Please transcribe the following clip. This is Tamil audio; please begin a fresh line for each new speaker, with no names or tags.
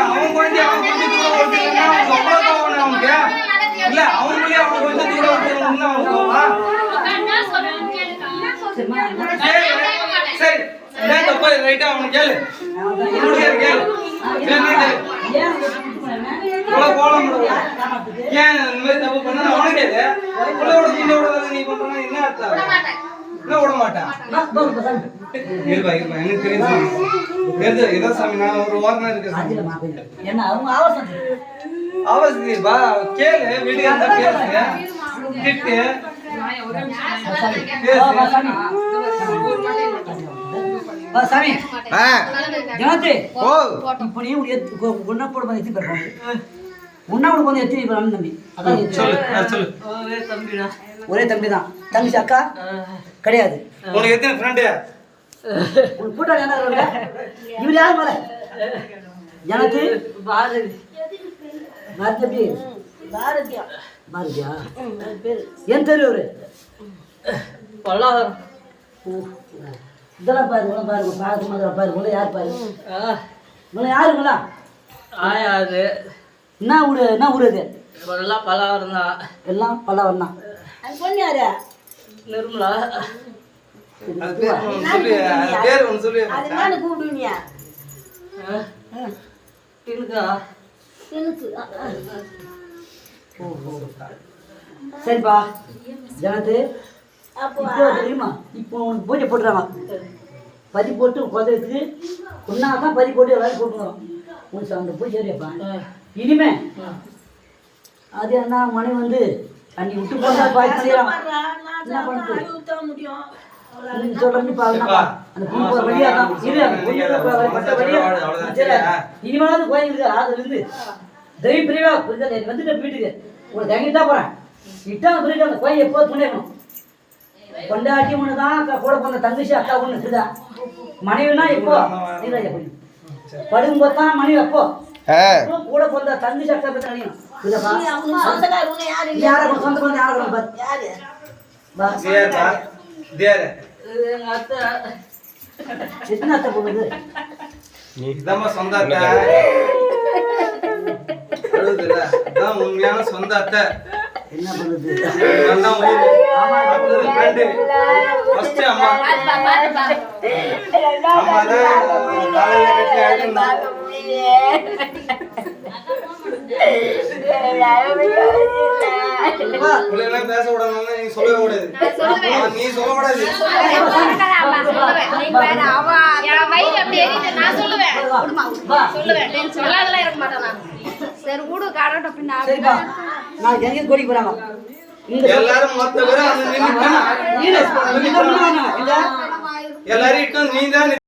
அவன் கொஞ்சம் அவன் கொஞ்சம் தூரம் ஒருத்தருன்னா அவங்க அவ்வளவு கோவம் அவனுக்கு இல்ல அவங்களே அவன் கொஞ்சம் தூரம் ஒருத்தருன்னா அவன் கோவம்
என்ன சொல்றேன்னு கேளுக்கா
சரி சரி தப்பு ரைட்டா அவனை கேளு. கொடுக்கிற கேளு இவ்வளவு கோலம். ஏன் இந்த மாதிரி தப்பு பண்ண? அவனை கேளு. இந்த விட நீ பண்றனா என்ன அர்த்தம்? என்ன விட மாட்டான் இருப்பா இருப்பா. எனக்கு தெரியும் எது ஏதோ சாமி நான் ஒரு வாரம் இருக்கேன்
என்ன அவங்க
அவசியம் இருப்பா கேளு வீட்டுக்கு இருந்தா பேசு. திட்டு
சாமி. ஜனத்து
ஓ
இப்போ நீ போட வந்து எத்தி பெறுவோம் ஒன்னா கூட வந்து எத்தி பெறுவாங்க தம்பி. அதான்.
சொல்லு
ஒரே தம்பி தான் தங்கச்சி அக்கா கிடையாது.
உனக்கு எத்தனை ஃப்ரெண்டு
உன் கூட்டம் என்ன இருக்காங்க? இவர் யார் மேல? எனக்கு பாரதி. பாரதி எப்படி பாரதியா? பாரதியா? என் தெரு அவரு
பல்லாவரம்
ஓ, இதெல்லாம் பாரு இதெல்லாம் பாரு உங்க பாரு மாதிரி பாரு. உங்களை யார் பாரு? உங்களை? யாருங்களா
ஆயாது.
என்ன ஊரு என்ன ஊரு இது?
எல்லாம் பல்லாவரம் தான்.
எல்லாம் பல்லவன் தான். பொண்ணு யாரு?
நிர்மலா.
அது அது
சரிப்பா. ஜனத்து இப்போ தெரியுமா? இப்போ உனக்கு பூஜை போட்டுறாங்க. பதி போட்டு குழந்தைக்கு ஒன்றா தான் பதி போட்டு எல்லாரும் போட்டுக்கிறோம் உனக்கு அந்த பூஜை சரியாப்பா இனிமே அது என்ன மனைவி வந்து அன்னைக்கு விட்டு போட்டா பாய்ச்சி செய்யறான் என்ன பண்ணுறது? நீ சொல்றபடி பாருங்கப்பா அந்த பொண்ணு போற வழியா தான். இரு அந்த பொண்ணு போற வழி பட்ட வழியா சரி இனிமேலாவது தெய்வ பிரிவா புரிதல் நீ வந்துட்ட வீட்டுக்கு. உனக்கு தங்கிட்டு தான் போறேன். இட்டா பிரிக்க அந்த கோயில் எப்போது முன்னேறணும் கொண்டாட்டி ஒன்று தான் கூட பிறந்த தங்கச்சி அக்கா ஒன்று இருக்குதா? மனைவினா எப்போ? நீராஜா போய். படுங்கும்போது தான் மனைவி அப்போ? கூட பிறந்த தங்கச்சி அக்கா பற்றி நினைக்கணும்? யாரை சொந்த பந்தம் யாரை எத்தனை அத்தை போகுது
இதாம்மா சொந்த அத்தை உண்மையான சொந்த அத்தை
என்ன பண்ணுது
பேச விடாதுன்னு நீ சொல்லவே கூடாது நீ
அப்படி எரியுது நான் சொல்லுவேன்.
வா
சொல்லுவேன். எல்லாம் இருக்க மாட்டேன் நான். சரி விடு காரட்டும் பின்ன
நான் கோடிக்கு போறாங்க இந்த
எல்லாரும் மொத்த பேரும்
பொண்ணு வாங்க, இல்ல
எல்லாரும் இட்டும் நீ தான்